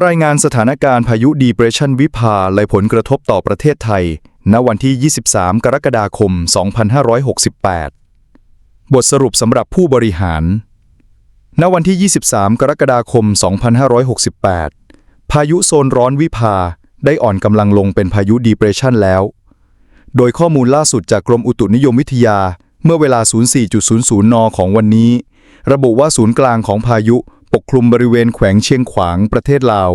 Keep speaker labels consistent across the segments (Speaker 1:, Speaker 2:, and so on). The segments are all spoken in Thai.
Speaker 1: รายงานสถานการณ์พายุ Depression วิภาและผลกระทบต่อประเทศไทย ณ วันที่ 23 กรกฎาคม 2568 บทสรุปสำหรับผู้บริหาร ณ วันที่ 23 กรกฎาคม 2568 พายุโซนร้อนวิภาได้อ่อนกำลังลงเป็นพายุ Depression แล้ว โดยข้อมูลล่าสุดจากกรมอุตุนิยมวิทยาเมื่อเวลา 04.00 น ของวันนี้ ระบุว่าศูนย์กลางของพายุ ปกคลุมบริเวณแขวงเชียงขวางประเทศลาว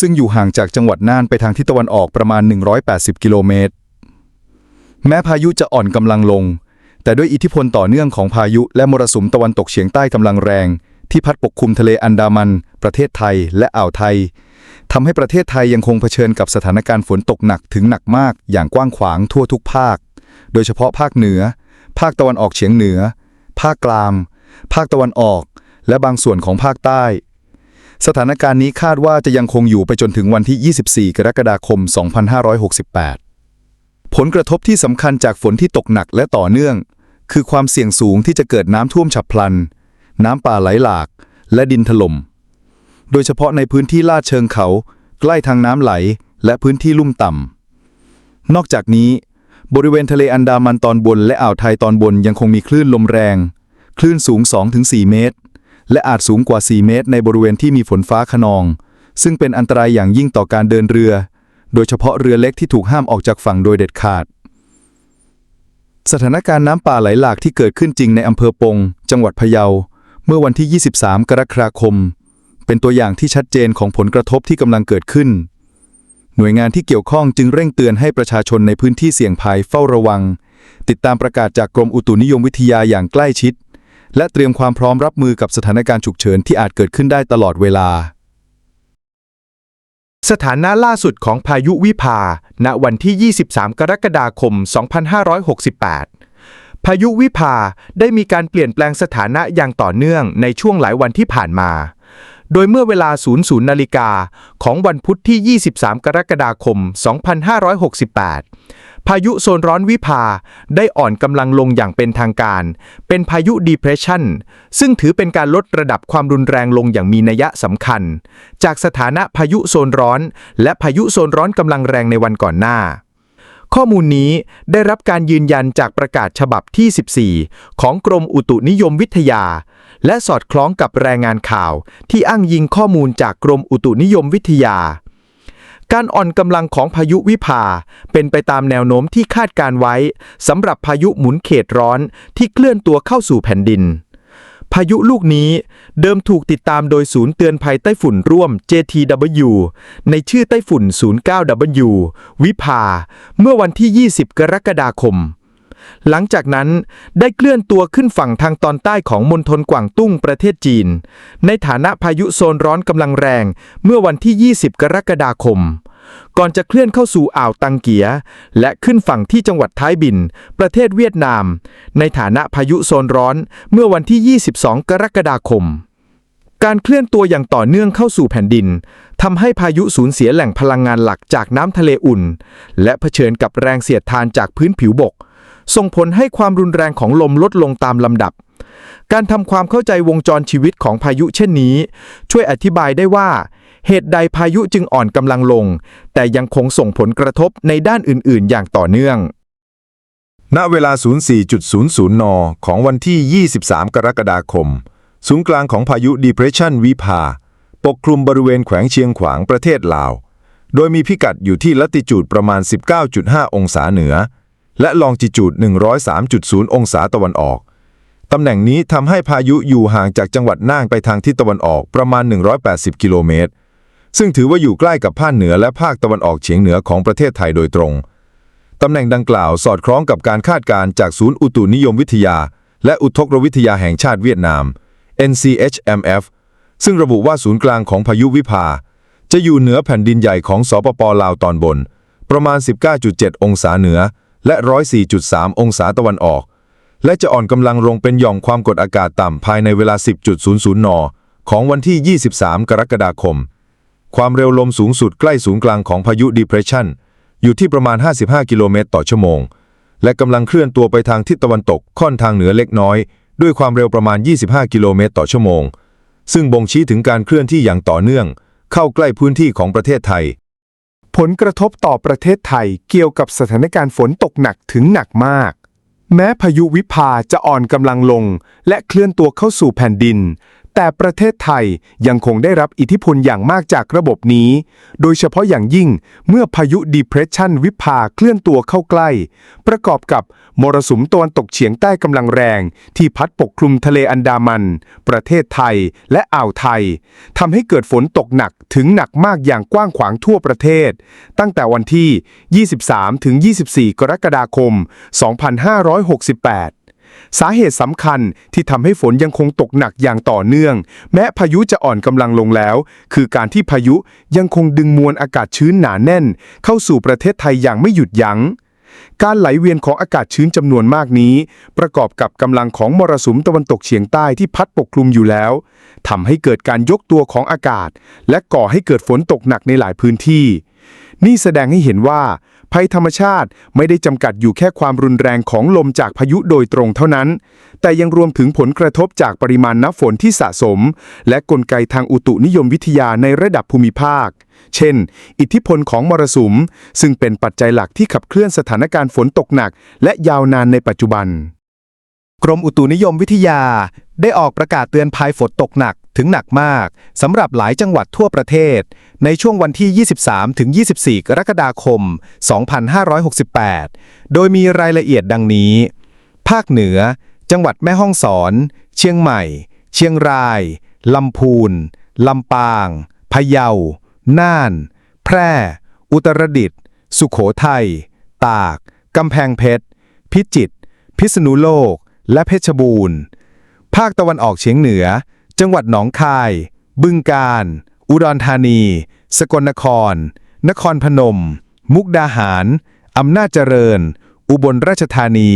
Speaker 1: ซึ่งอยู่ห่างจากจังหวัดน่านไปทางทิศตะวันออกประมาณ 180 กิโลเมตร แม้พายุจะอ่อนกำลังลง แต่ด้วยอิทธิพลต่อเนื่องของพายุและมรสุมตะวันตกเฉียงใต้กำลังแรง ที่พัดปกคลุมทะเลอันดามัน ประเทศไทยและอ่าวไทยทำให้ประเทศไทยยังคงเผชิญกับสถานการณ์ฝนตกหนักถึงหนักมากอย่างกว้างขวางทั่วทุกภาค โดยเฉพาะภาคเหนือ ภาคตะวันออกเฉียงเหนือ ภาคกลาง ภาคตะวันออก และบางส่วนของภาคใต้ สถานการณ์นี้คาดว่าจะยังคงอยู่ไปจนถึงวันที่ 24 กรกฎาคม 2568 ผลกระทบที่สำคัญจากฝนที่ตกหนักและต่อเนื่อง คือความเสี่ยงสูงที่จะเกิดน้ำท่วมฉับพลัน น้ำป่าไหลหลาก และดินถล่ม โดยเฉพาะในพื้นที่ลาดเชิงเขา ใกล้ทางน้ำไหล และพื้นที่ลุ่มต่ำ นอกจากนี้บริเวณทะเลอันดามันตอนบนและอ่าวไทยตอนบนยังคงมีคลื่นลมแรง คลื่นสูง 2-4 เมตร และอาจสูงกว่า 4 เมตร ในบริเวณที่มีฝนฟ้าขนอง ซึ่งเป็นอันตรายอย่างยิ่งต่อการเดินเรือ โดยเฉพาะเรือเล็กที่ถูกห้ามออกจากฝั่งโดยเด็ดขาด สถานการณ์น้ำป่าไหลหลากที่เกิดขึ้นจริงในอำเภอปง จังหวัดพะเยา เมื่อวันที่ 23 กรกฎาคม เป็นตัวอย่างที่ชัดเจนของผลกระทบที่กำลังเกิดขึ้น หน่วยงานที่เกี่ยวข้องจึงเร่งเตือนให้ประชาชนในพื้นที่เสี่ยงภัยเฝ้าระวัง ติดตามประกาศจากกรมอุตุนิยมวิทยาอย่างใกล้ชิด และเตรียมความพร้อมรับมือกับสถานการณ์ฉุกเฉินที่อาจเกิดขึ้นได้ตลอดเวลา
Speaker 2: สถานะล่าสุดของพายุวิภา ณ วันที่ 23 กรกฎาคม 2568 พายุวิภาได้มีการเปลี่ยนแปลงสถานะอย่างต่อเนื่องในช่วงหลายวันที่ผ่านมา โดยเมื่อเวลา 00 นาฬิกาของวันพุธที่ 23 กรกฎาคม 2568 พายุโซนร้อนวิภาได้อ่อนกำลังลงอย่างเป็นทางการ เป็นพายุ depression ซึ่งถือเป็นการลดระดับความรุนแรงลงอย่างมีนัยสำคัญ จากสถานะพายุโซนร้อน และพายุโซนร้อนกำลังแรงในวันก่อนหน้า ข้อมูลนี้ได้รับการยืนยันจากประกาศฉบับที่ 14 ของกรมอุตุนิยมวิทยา และสอดคล้องกับรายงานข่าวที่อ้างยิงข้อมูลจากกรมอุตุนิยมวิทยา การอ่อนกำลังของพายุวิภาเป็นไปตามแนวโน้มที่คาดการไว้สำหรับพายุหมุนเขตร้อนที่เคลื่อนตัวเข้าสู่แผ่นดิน พายุลูกนี้เดิมถูกติดตามโดยศูนย์เตือนภัยไต้ฝุ่นร่วม JTW ในชื่อไต้ฝุ่น 09W วิภาเมื่อวันที่ 20 กรกฎาคม หลังจากนั้นได้เคลื่อนตัวขึ้นฝั่งทางตอนใต้ของมณฑลกวางตุ้งประเทศจีน ในฐานะพายุโซนร้อนกำลังแรง เมื่อวันที่ 20 กรกฎาคม ก่อนจะเคลื่อนเข้าสู่อ่าวตังเกีย และขึ้นฝั่งที่จังหวัดท้ายบิน ประเทศเวียดนาม ในฐานะพายุโซนร้อนเมื่อวันที่ 22 กรกฎาคมการเคลื่อนตัวอย่างต่อเนื่องเข้าสู่แผ่นดินทำให้พายุสูญเสียแหล่งพลังงานหลักจากน้ำทะเลอุ่น และเผชิญกับแรงเสียดทานจากพื้นผิวบก ส่งผลให้ความรุนแรงของลมลดลงตามลำดับ การทำความเข้าใจวงจรชีวิตของพายุเช่นนี้ ช่วยอธิบายได้ว่า เหตุใดพายุจึงอ่อนกำลังลง แต่ยังคงส่งผลกระทบในด้านอื่น ๆ อย่างต่อเนื่อง
Speaker 3: ณ เวลา 04.00 น ของวันที่ 23 กรกฎาคม ศูนย์กลางของพายุ Depression วิภา ปกคลุมบริเวณแขวงเชียงขวางประเทศลาว โดยมีพิกัดอยู่ที่ลัติจูดประมาณ 19.5 องศาเหนือ และลองจิจูด 103.0 องศาตะวันออก ตำแหน่งนี้ทำให้พายุอยู่ห่างจากจังหวัดน่านไปทางทิศตะวันออกประมาณ 180 กิโลเมตร ซึ่งถือว่าอยู่ใกล้กับภาคเหนือและภาคตะวันออกเฉียงเหนือของประเทศไทยโดยตรง ตำแหน่งดังกล่าวสอดคล้องกับการคาดการณ์จากศูนย์อุตุนิยมวิทยา และอุทกวิทยาแห่งชาติเวียดนาม NCHMF ซึ่งระบุว่าศูนย์กลางของพายุวิภา จะอยู่เหนือแผ่นดินใหญ่ของสปปลาวตอนบน ประมาณ 19.7 องศาเหนือ และ 104.3 องศาตะวันออก และจะอ่อนกำลังลงเป็นหย่อมความกดอากาศต่ำภายในเวลา 10.00 น ของวันที่ 23 กรกฎาคม ความเร็วลมสูงสุดใกล้ศูนย์กลางของพายุ Depression อยู่ที่ประมาณ 55 กิโลเมตรต่อชั่วโมง และกำลังเคลื่อนตัวไปทางทิศตะวันตกค่อนทางเหนือเล็กน้อย ด้วยความเร็วประมาณ 25 กิโลเมตรต่อชั่วโมง ซึ่งบ่งชี้ถึงการเคลื่อนที่อย่างต่อเนื่อง
Speaker 1: เข้าใกล้พื้นที่ของประเทศไทย
Speaker 2: ผลกระทบต่อประเทศไทยเกี่ยวกับสถานการณ์ฝนตกหนักถึงหนักมาก แม้พายุวิภาจะอ่อนกำลังลง และเคลื่อนตัวเข้าสู่แผ่นดิน แต่ประเทศไทยยังคงได้รับอิทธิพลอย่างมากจากระบบนี้ โดยเฉพาะอย่างยิ่งเมื่อพายุดีเพรสชันวิภาเคลื่อนตัวเข้าใกล้ ประกอบกับ มรสุมตะวันตกเฉียงใต้กำลังแรง ที่พัดปกคลุมทะเลอันดามัน ประเทศไทยและอ่าวไทยทำให้เกิดฝนตกหนักถึงหนักมากอย่างกว้างขวางทั่วประเทศ ตั้งแต่วันที่ 23 ถึง 24 กรกฎาคม 2568สาเหตุสำคัญที่ทำให้ฝนยังคงตกหนักอย่างต่อเนื่อง แม้พายุจะอ่อนกำลังลงแล้ว คือการที่พายุยังคงดึงมวลอากาศชื้นหนาแน่น เข้าสู่ประเทศไทยอย่างไม่หยุดยัง้ง การไหลเวียนของอากาศชื้นจำนวนมากนี้ ประกอบกับกำลังของมรสุมตะวันตกเฉียงใต้ที่พัดปกคลุมอยู่แล้วทำให้เกิดการยกตัวของอากาศ และก่อให้เกิดฝนตกหนักในหลายพื้นที่ นี่แสดงให้เห็นว่า ภัยธรรมชาติไม่ได้จำกัดอยู่แค่ความรุนแรงของลมจากพายุโดยตรงเท่านั้น แต่ยังรวมถึงผลกระทบจากปริมาณน้ำฝนที่สะสม และกลไกทางอุตุนิยมวิทยาในระดับภูมิภาค เช่น อิทธิพลของมรสุม ซึ่งเป็นปัจจัยหลักที่ขับเคลื่อนสถานการณ์ฝนตกหนัก และยาวนานในปัจจุบัน
Speaker 4: กรมอุตุนิยมวิทยา ได้ออกประกาศเตือนภัยฝนตกหนัก ถึงหนักมากสำหรับหลายจังหวัดทั่วประเทศ ในช่วงวันที่ 23 ถึง 24 กรกฎาคม 2568 โดยมีรายละเอียดดังนี้ ภาคเหนือ จังหวัดแม่ฮ่องสอน เชียงใหม่ เชียงราย ลำพูน ลำปาง พะเยา น่าน แพร่ อุตรดิตถ์ สุโขทัย ตาก กำแพงเพชร พิจิตร พิษณุโลก และเพชรบูรณ์ ภาคตะวันออกเฉียงเหนือ จังหวัดหนองคาย บึงกาฬ อุดรธานี สกลนคร นครพนม มุกดาหาร อำนาจเจริญ อุบลราชธานี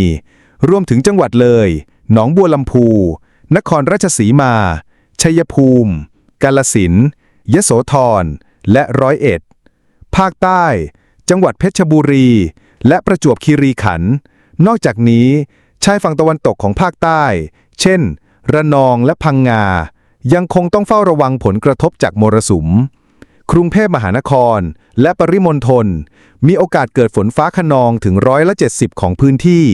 Speaker 4: รวมถึงจังหวัดเลย หนองบัวลำพู นครราชสีมา ชัยภูมิ กาลสินธุ์ยโสธร และร้อยเอ็ด ภาคใต้ จังหวัดเพชรบุรี และประจวบคีรีขันธ์ นอกจากนี้ชายฝั่งตะวันตกของภาคใต้ เช่น ระนองและพังงา ยังคงต้องเฝ้าระวังผลกระทบจากมรสุม กรุงเทพมหานคร และปริมณฑลมีโอกาสเกิดฝนฟ้าขนองถึงร้อยละ70 ของพื้นที่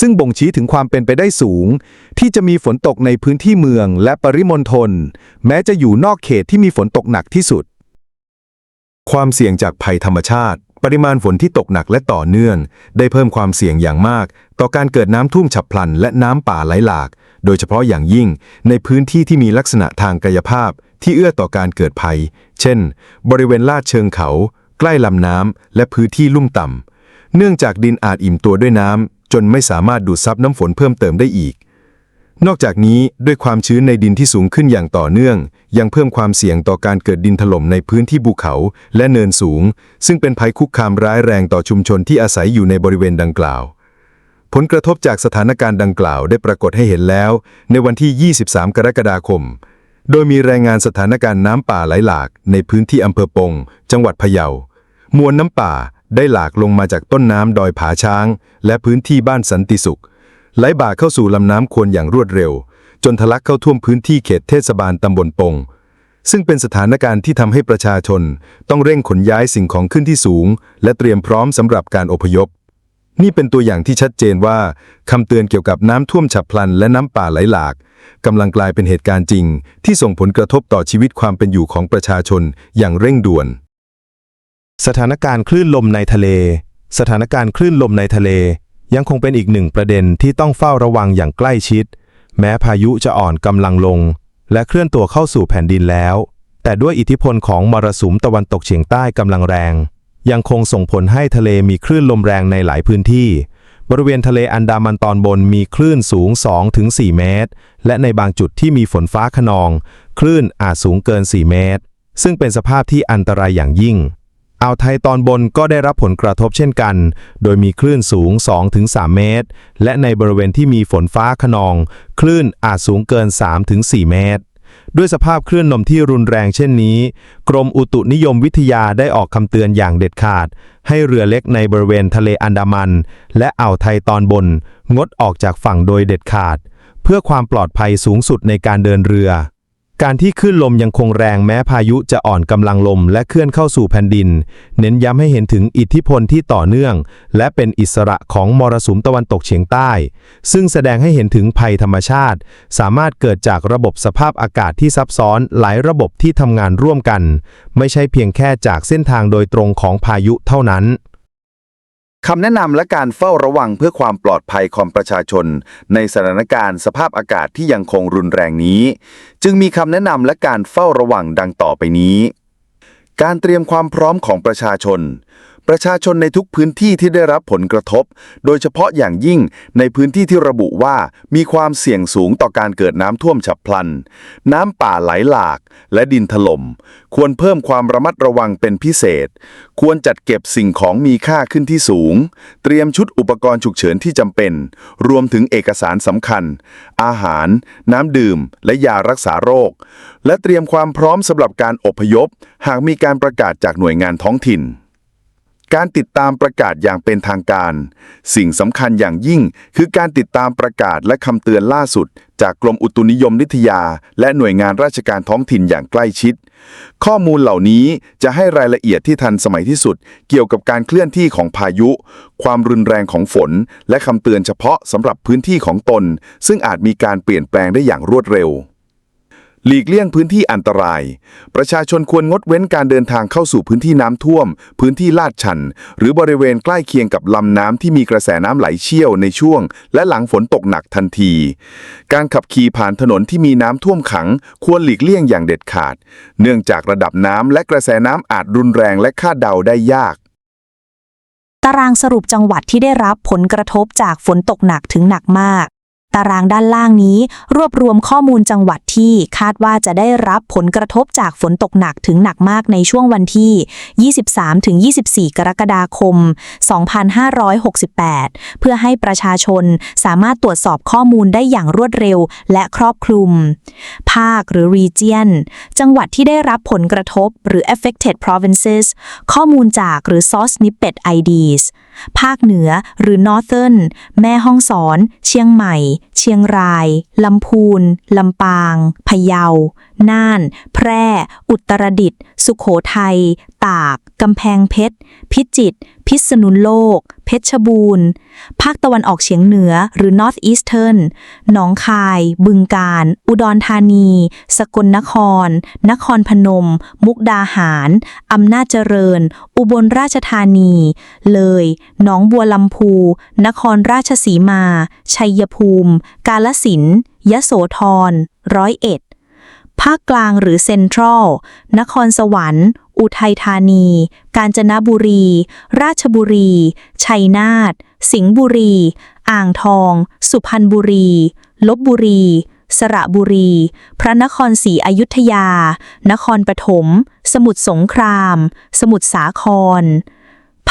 Speaker 4: ซึ่งบ่งชี้ถึงความเป็นไปได้สูง ที่จะมีฝนตกในพื้นที่เมืองและปริมณฑลแม้จะอยู่นอกเขตที่มีฝนตกหนักที่สุด
Speaker 1: ความเสี่ยงจากภัยธรรมชาติ ปริมาณฝนที่ตกหนักและต่อเนื่อง ได้เพิ่มความเสี่ยงอย่างมาก ต่อการเกิดน้ำท่วมฉับพลันและน้ำป่าไหลหลาก โดยเฉพาะอย่างยิ่งในพื้นที่ที่มีลักษณะทางกายภาพที่เอื้อต่อการเกิดภัย เช่น บริเวณลาดเชิงเขา ใกล้ลำน้ำและพื้นที่ลุ่มต่ำ เนื่องจากดินอาจอิ่มตัวด้วยน้ำจนไม่สามารถดูดซับน้ำฝนเพิ่มเติมได้อีก นอกจากนี้ด้วยความชื้นในดินที่สูงขึ้นอย่างต่อเนื่อง ยังเพิ่มความเสี่ยงต่อการเกิดดินถล่มในพื้นที่ภูเขาและเนินสูง ซึ่งเป็นภัยคุกคามร้ายแรงต่อชุมชนที่อาศัยอยู่ในบริเวณดังกล่าว ผลกระทบจากสถานการณ์ดังกล่าวได้ปรากฏให้เห็นแล้ว ในวันที่ 23 กรกฎาคม โดยมีรายงานสถานการณ์น้ำป่าไหลหลาก ในพื้นที่อำเภอปง จังหวัดพะเยามวลน้ำป่าได้หลากลงมาจากต้นน้ำดอยผาช้าง และพื้นที่บ้านสันติสุข ไหลบ่าเข้าสู่ลำน้ำควรอย่างรวดเร็ว จนทะลักเข้าท่วมพื้นที่เขตเทศบาลตำบลปง ซึ่งเป็นสถานการณ์ที่ทำให้ประชาชน ต้องเร่งขนย้ายสิ่งของขึ้นที่สูง และเตรียมพร้อมสำหรับการอพยพ นี่เป็นตัวอย่างที่ชัดเจนว่าคำเตือนเกี่ยวกับน้ำท่วมฉับพลันและน้ำป่าไหลหลากกำลังกลายเป็นเหตุการณ์จริง ที่ส่งผลกระทบต่อชีวิตความเป็นอยู่ของประชาชนอย่างเร่งด่วน
Speaker 5: สถานการณ์คลื่นลมในทะเล สถานการณ์คลื่นลมในทะเล ยังคงเป็นอีกหนึ่งประเด็นที่ต้องเฝ้าระวังอย่างใกล้ชิด แม้พายุจะอ่อนกำลังลง และเคลื่อนตัวเข้าสู่แผ่นดินแล้ว แต่ด้วยอิทธิพลของมรสุมตะวันตกเฉียงใต้กำลังแรง ยังคงส่งผลให้ทะเลมีคลื่นลมแรงในหลายพื้นที่ บริเวณทะเลอันดามันตอนบนมีคลื่นสูง 2-4 เมตร และในบางจุดที่มีฝนฟ้าขนอง คลื่นอาจสูงเกิน 4 เมตร ซึ่งเป็นสภาพที่อันตรายอย่างยิ่งอ่าวไทยตอนบนก็ได้รับผลกระทบเช่นกัน โดยมีคลื่นสูง 2-3 เมตร และในบริเวณที่มีฝนฟ้าขนอง คลื่นอาจสูงเกิน 3-4 เมตร ด้วยสภาพคลื่นลมที่รุนแรงเช่นนี้ กรมอุตุนิยมวิทยาได้ออกคำเตือนอย่างเด็ดขาด ให้เรือเล็กในบริเวณทะเลอันดามัน และอ่าวไทยตอนบน งดออกจากฝั่งโดยเด็ดขาด เพื่อความปลอดภัยสูงสุดในการเดินเรือ
Speaker 6: การที่คลื่นลมยังคงแรงแม้พายุจะอ่อนกำลังลมและเคลื่อนเข้าสู่แผ่นดิน เน้นย้ำให้เห็นถึงอิทธิพลที่ต่อเนื่อง และเป็นอิสระของมรสุมตะวันตกเฉียงใต้ ซึ่งแสดงให้เห็นถึงภัยธรรมชาติ สามารถเกิดจากระบบสภาพอากาศที่ซับซ้อนหลายระบบที่ทำงานร่วมกัน ไม่ใช่เพียงแค่จากเส้นทางโดยตรงของพายุเท่านั้น
Speaker 1: คำแนะนำและการเฝ้าระวังเพื่อความปลอดภัยของประชาชน ในสถานการณ์สภาพอากาศที่ยังคงรุนแรงนี้ จึงมีคำแนะนำและการเฝ้าระวังดังต่อไปนี้ การเตรียมความพร้อมของประชาชน ประชาชนในทุกพื้นที่ที่ได้รับผลกระทบ โดยเฉพาะอย่างยิ่งในพื้นที่ที่ระบุว่ามีความเสี่ยงสูงต่อการเกิดน้ำท่วมฉับพลัน น้ำป่าไหลหลากและดินถล่ม ควรเพิ่มความระมัดระวังเป็นพิเศษ ควรจัดเก็บสิ่งของมีค่าขึ้นที่สูง เตรียมชุดอุปกรณ์ฉุกเฉินที่จำเป็น รวมถึงเอกสารสำคัญ อาหาร น้ำดื่ม และยารักษาโรค และเตรียมความพร้อมสำหรับการอพยพ หากมีการประกาศจากหน่วยงานท้องถิ่น การติดตามประกาศอย่างเป็นทางการ สิ่งสำคัญอย่างยิ่งคือการติดตามประกาศและคำเตือนล่าสุด จากกรมอุตุนิยมวิทยา และหน่วยงานราชการท้องถิ่นอย่างใกล้ชิด ข้อมูลเหล่านี้จะให้รายละเอียดที่ทันสมัยที่สุด เกี่ยวกับการเคลื่อนที่ของพายุ ความรุนแรงของฝน และคำเตือนเฉพาะสำหรับพื้นที่ของตน ซึ่งอาจมีการเปลี่ยนแปลงได้อย่างรวดเร็ว หลีกเลี่ยงพื้นที่อันตราย ประชาชนควรงดเว้นการเดินทางเข้าสู่พื้นที่น้ำท่วม พื้นที่ลาดชัน หรือบริเวณใกล้เคียงกับลำน้ำที่มีกระแสน้ำไหลเชี่ยวในช่วง และหลังฝนตกหนักทันที การขับขี่ผ่านถนนที่มีน้ำท่วมขัง ควรหลีกเลี่ยงอย่างเด็ดขาด เนื่องจากระดับน้ำและกระแสน้ำอาจรุนแรงและคาดเดาได้ยาก
Speaker 7: ตารางสรุปจังหวัดที่ได้รับผลกระทบจากฝนตกหนักถึงหนักมาก ตารางด้านล่างนี้ รวบรวมข้อมูลจังหวัดที่คาดว่าจะได้รับผลกระทบจากฝนตกหนักถึงหนักมากในช่วงวันที่ 23-24 กรกฎาคม 2568 เพื่อให้ประชาชนสามารถตรวจสอบข้อมูลได้อย่างรวดเร็วและครอบคลุม ภาคหรือ region จังหวัดที่ได้รับผลกระทบหรือ affected provinces ข้อมูลจากหรือ source snippet IDs ภาคเหนือหรือ Northern แม่ฮ่องสอน เชียงใหม่เชียงราย ลำพูน ลำปาง พะเยา น่าน แพร่ อุตรดิตถ์ สุโขทัย ตาก กำแพงเพชร พิจิตร พิษณุโลก เพชรบูรณ์ ภาคตะวันออกเฉียงเหนือหรือ North Eastern หนองคาย บึงกาฬ อุดรธานี สกลนคร นครพนม มุกดาหาร อำนาจเจริญ อุบลราชธานี เลย หนองบัวลำพู นครราชสีมา ชัยภูมิ กาลสินธุ์ยโสธร ร้อยเอ็ดภาคกลางหรือเซ็นทรัล นครสวรรค์ อุทัยธานี กาญจนบุรี ราชบุรี ชัยนาท สิงห์บุรี อ่างทอง สุพรรณบุรี ลบบุรี สระบุรี พระนครศรีอยุธยา นครปฐม สมุทรสงคราม สมุทรสาคร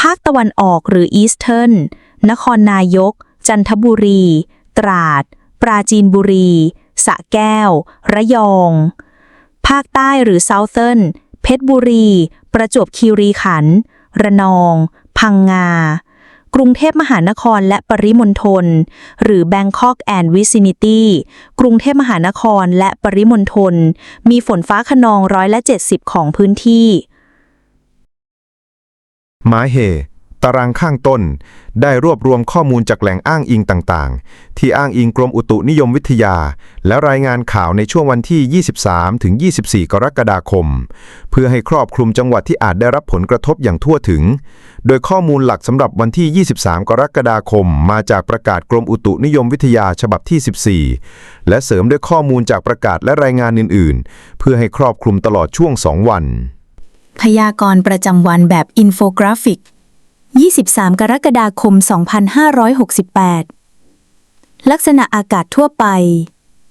Speaker 7: ภาคตะวันออกหรืออีสเทิร์น นครนายก จันทบุรี ตราด ปราจีนบุรีสะแก้ว ระยอง ภาคใต้หรือ Southern เพชรบุรี ประจวบคีรีขันธ์ระนอง พังงา กรุงเทพมหานครและปริมณฑล หรือ Bangkok and Vicinity กรุงเทพมหานครและปริมณฑล มีฝนฟ้าขนองร้อยละ 70 ของพื้นที่
Speaker 8: หมายเห ตารางข้างต้น ได้รวบรวมข้อมูลจากแหล่งอ้างอิงต่างๆ ที่อ้างอิงกรมอุตุนิยมวิทยา และรายงานข่าวในช่วงวันที่ 23 ถึง 24 กรกฎาคม เพื่อให้ครอบคลุมจังหวัดที่อาจได้รับผลกระทบอย่างทั่วถึง โดยข้อมูลหลักสำหรับวันที่ 23 กรกฎาคม มาจากประกาศกรมอุตุนิยมวิทยาฉบับที่ 14 และเสริมด้วยข้อมูลจากประกาศและรายงานอื่น ๆ เพื่อให้ครอบคลุมตลอดช่วง 2 วัน
Speaker 7: พยากรณ์ประจำวันแบบอินโฟกราฟิก 23 กรกฎาคม 2568 ลักษณะอากาศทั่วไป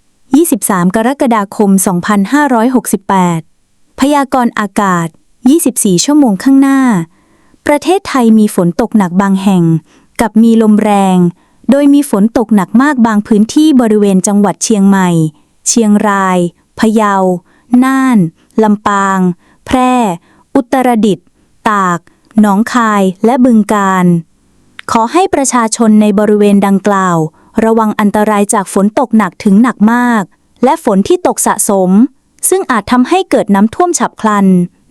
Speaker 7: 23 กรกฎาคม 2568 พยากรณ์อากาศ 24 ชั่วโมงข้างหน้า ประเทศไทยมีฝนตกหนักบางแห่ง กับมีลมแรง โดยมีฝนตกหนักมากบางพื้นที่บริเวณจังหวัดเชียงใหม่ เชียงราย พะเยา น่าน ลำปาง แพร่ อุตรดิตถ์ ตาก หนองคายและบึงกาฬขอให้ประชาชนในบริเวณดังกล่าว ระวังอันตรายจากฝนตกหนักถึงหนักมาก และฝนที่ตกสะสม ซึ่งอาจทำให้เกิดน้ำท่วมฉับพลัน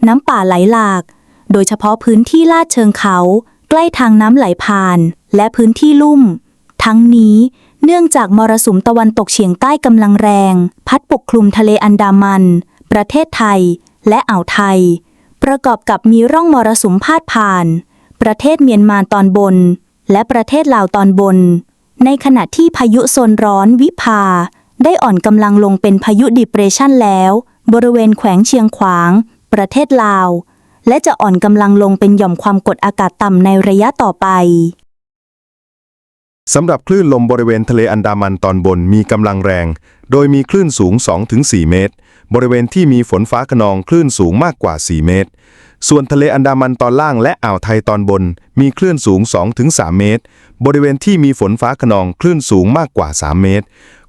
Speaker 7: น้ำป่าไหลหลาก โดยเฉพาะพื้นที่ลาดเชิงเขา ใกล้ทางน้ำไหลผ่าน และพื้นที่ลุ่ม ทั้งนี้เนื่องจากมรสุมตะวันตกเฉียงใต้กำลังแรง พัดปกคลุมทะเลอันดามัน ประเทศไทย และอ่าวไทย ประกอบกับมีร่องมรสุมพาดผ่าน ประเทศเมียนมาตอนบน และประเทศลาวตอนบน ในขณะที่พายุโซนร้อนวิภา ได้อ่อนกำลังลงเป็นพายุดิเปรชันแล้ว บริเวณแขวงเชียงขวาง ประเทศลาว และจะอ่อนกำลังลงเป็นหย่อมความกดอากาศต่ำในระยะต่อไป
Speaker 1: สำหรับคลื่นลมบริเวณทะเลอันดามันตอนบนมีกำลังแรง โดยมีคลื่นสูง 2-4 เมตร บริเวณที่มีฝนฟ้าขนองคลื่นสูงมากกว่า 4 เมตร ส่วนทะเลอันดามันตอนล่างและอ่าวไทยตอนบน มีคลื่นสูง 2-3 เมตร บริเวณที่มีฝนฟ้าขนองคลื่นสูงมากกว่า 3 เมตร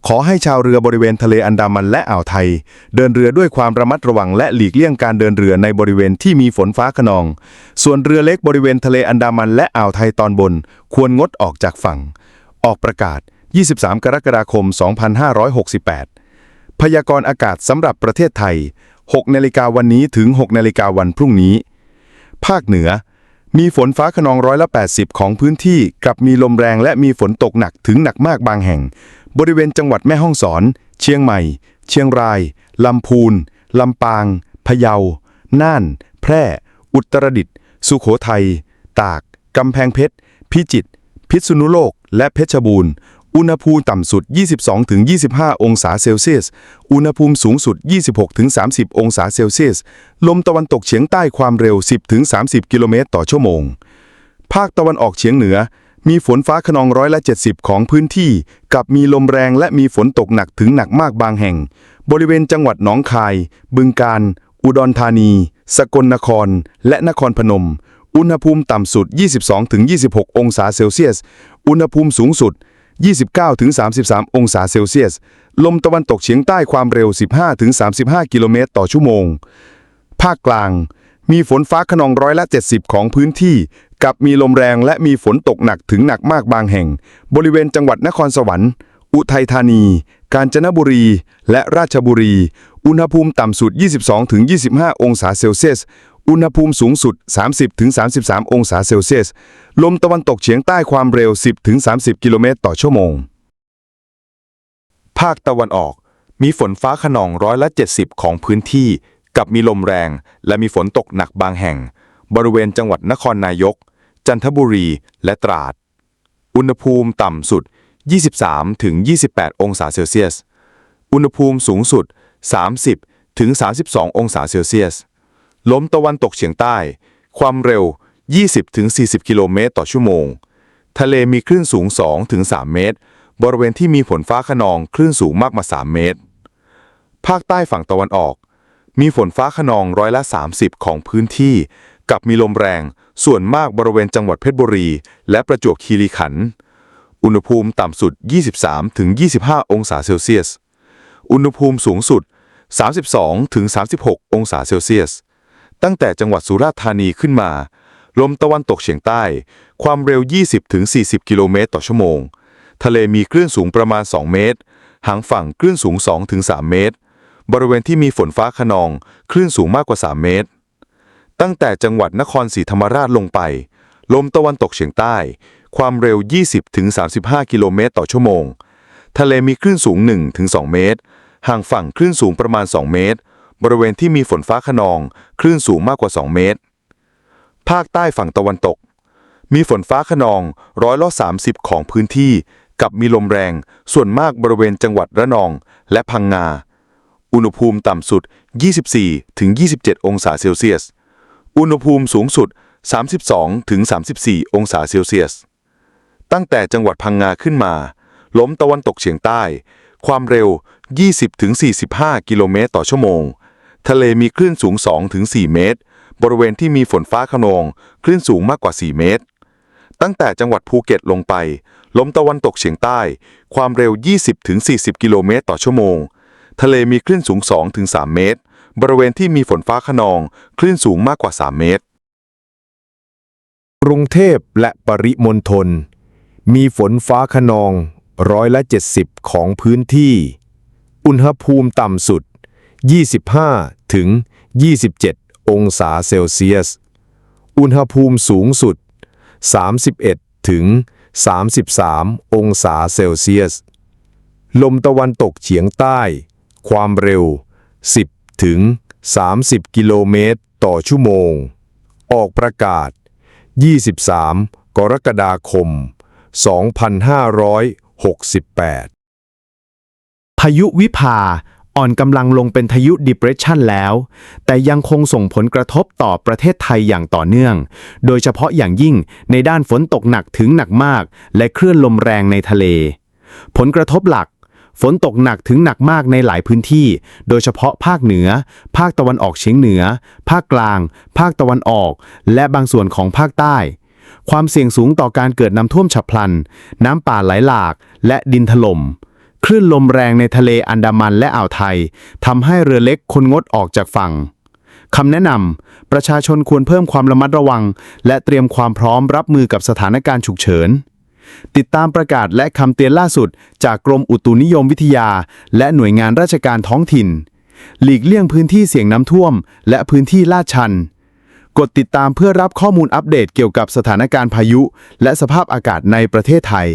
Speaker 1: ขอให้ชาวเรือบริเวณทะเลอันดามันและอ่าวไทย เดินเรือด้วยความระมัดระวังและหลีกเลี่ยงการเดินเรือในบริเวณที่มีฝนฟ้าขนอง ส่วนเรือเล็กบริเวณทะเลอันดามันและอ่าวไทยตอนบน ควรงดออกจากฝั่ง ออกประกาศ 23 กรกฎาคม 2568 พยากรณ์อากาศสำหรับประเทศไทย 6 นาฬิกาวันนี้ถึง 6 นาฬิกาวันพรุ่งนี้ ภาคเหนือ มีฝนฟ้าขนองร้อยละ 80 ของพื้นที่กับมีลมแรงและมีฝนตกหนักถึงหนักมากบางแห่ง บริเวณจังหวัดแม่ฮ่องสอน เชียงใหม่ เชียงราย ลำพูน ลำปาง พะเยา น่าน แพร่ อุตรดิตถ์ สุโขทัย ตาก กำแพงเพชร พิจิตร พิษณุโลก และเพชรบูรณ์ อุณหภูมิต่ำสุด 22-25 องศาเซลเซียส อุณหภูมิสูงสุด 26-30 องศาเซลเซียส ลมตะวันตกเฉียงใต้ความเร็ว 10-30 กิโลเมตรต่อชั่วโมง ภาคตะวันออกเฉียงเหนือ มีฝนฟ้าขนองร้อยละ 70 ของพื้นที่ กับมีลมแรงและมีฝนตกหนักถึงหนักมากบางแห่ง บริเวณจังหวัดหนองคาย บึงกาฬ อุดรธานี สกลนคร และนครพนม อุณหภูมิต่ำสุด 22-26 องศาเซลเซียส อุณหภูมิสูงสุด 29-33 องศาเซลเซียส ลมตะวันตกเฉียงใต้ความเร็ว 15-35 กิโลเมตรต่อชั่วโมง ภาคกลาง มีฝนฟ้าขนองร้อยละ 70 ของพื้นที่ กับมีลมแรงและมีฝนตกหนักถึงหนักมากบางแห่ง บริเวณจังหวัดนครสวรรค์ อุทัยธานี กาญจนบุรี และราชบุรี อุณหภูมิต่ำสุด 22-25 องศาเซลเซียส อุณหภูมิสูงสุด 30-33 องศาเซลเซียส ลมตะวันตกเฉียงใต้ความเร็ว 10-30 กิโลเมตรต่อชั่วโมง ภาคตะวันออก มีฝนฟ้าขนองร้อยละ 70 ของพื้นที่ กับมีลมแรง และมีฝนตกหนักบางแห่ง บริเวณจังหวัดนครนายก จันทบุรี และตราด อุณหภูมิต่ำสุด 23ถึง28 องศาเซลเซียส อุณหภูมิสูงสุด 30ถึง32 องศาเซลเซียส ลมตะวันตกเฉียงใต้ ความเร็ว 20-40 กิโลเมตรต่อชั่วโมง ทะเลมีคลื่นสูง 2-3 เมตร บริเวณที่มีฝนฟ้าขนองคลื่นสูงมากกว่า 3 เมตร ภาคใต้ฝั่งตะวันออก มีฝนฟ้าขนองร้อยละ 30 ของพื้นที่ กับมีลมแรง ส่วนมากบริเวณจังหวัดเพชรบุรี และประจวบคีรีขันธ์ อุณหภูมิต่ำสุด 23-25 องศาเซลเซียส อุณหภูมิสูงสุด 32-36 องศาเซลเซียส ตั้งแต่จังหวัดสุราษฎร์ธานีขึ้นมา ลมตะวันตกเฉียงใต้ ความเร็ว 20-40 กิโลเมตรต่อชั่วโมง ทะเลมีคลื่นสูงประมาณ 2 เมตร หางฝั่งคลื่นสูง 2-3 เมตร บริเวณที่มีฝนฟ้าขนอง คลื่นสูงมากกว่า 3 เมตร ตั้งแต่จังหวัดนครศรีธรรมราชลงไป ลมตะวันตกเฉียงใต้ ความเร็ว 20-35 กิโลเมตรต่อชั่วโมง ทะเลมีคลื่นสูง 1-2 เมตรห่างฝั่งคลื่นสูงประมาณ 2 เมตร บริเวณที่มีฝนฟ้าขนอง คลื่นสูงมากกว่า 2 เมตร ภาคใต้ฝั่งตะวันตก มีฝนฟ้าขนองร้อยละ30 ของพื้นที่ กับมีลมแรง ส่วนมากบริเวณจังหวัดระนอง และพังงา อุณหภูมิต่ำสุด 24-27 องศาเซลเซียส อุณหภูมิสูงสุด 32-34 องศาเซลเซียส ตั้งแต่จังหวัดพังงาขึ้นมา ลมตะวันตกเฉียงใต้ ความเร็ว 20-45 กิโลเมตรต่อชั่วโมง ทะเลมีคลื่นสูง2ถึง4เมตร บริเวณที่มีฝนฟ้าขนอง คลื่นสูงมากกว่า 4 เมตร ตั้งแต่จังหวัดภูเก็ตลงไป ลมตะวันตกเฉียงใต้ ความเร็ว 20ถึง40 กิโลเมตรต่อชั่วโมง ทะเลมีคลื่นสูง2ถึง3เมตร บริเวณที่มีฝนฟ้าขนอง คลื่นสูงมากกว่า 3 เมตร
Speaker 2: กรุงเทพและปริมณฑลมีฝนฟ้าขนองร้อยละ 70 ของพื้นที่ อุณหภูมิต่ำสุด
Speaker 9: 25 ถึง 27 องศาเซลเซียส อุณหภูมิสูงสุด 31 ถึง 33 องศาเซลเซียส ลมตะวันตกเฉียงใต้ ความเร็ว 10 ถึง 30 กิโลเมตรต่อชั่วโมง ออกประกาศ 23 กรกฎาคม 2568
Speaker 1: พายุวิภา อ่อนกำลังลงเป็นพายุ depression แล้ว แต่ยังคงส่งผลกระทบต่อประเทศไทยอย่างต่อเนื่อง โดยเฉพาะอย่างยิ่งในด้านฝนตกหนักถึงหนักมาก และคลื่นลมแรงในทะเล ผลกระทบหลัก ฝนตกหนักถึงหนักมากในหลายพื้นที่ โดยเฉพาะภาคเหนือ ภาคตะวันออกเฉียงเหนือ ภาคกลาง ภาคตะวันออก และบางส่วนของภาคใต้ความเสี่ยงสูงต่อการเกิดน้ำท่วมฉับพลัน น้ำป่าไหลหลาก และดินถล่ม คลื่นลมแรงในทะเลอันดามันและอ่าวไทยทำให้เรือเล็กคนงดออกจากฝั่งคำแนะนำประชาชนควรเพิ่มความระมัดระวัง และเตรียมความพร้อมรับมือกับสถานการณ์ฉุกเฉิน ติดตามประกาศและคำเตือนล่าสุด จากกรมอุตุนิยมวิทยา และหน่วยงานราชการท้องถิ่น หลีกเลี่ยงพื้นที่เสี่ยงน้ำท่วม และพื้นที่ลาดชัน กดติดตามเพื่อรับข้อมูลอัปเดตเกี่ยวกับสถานการณ์พายุ และสภาพอากาศในประเทศไทย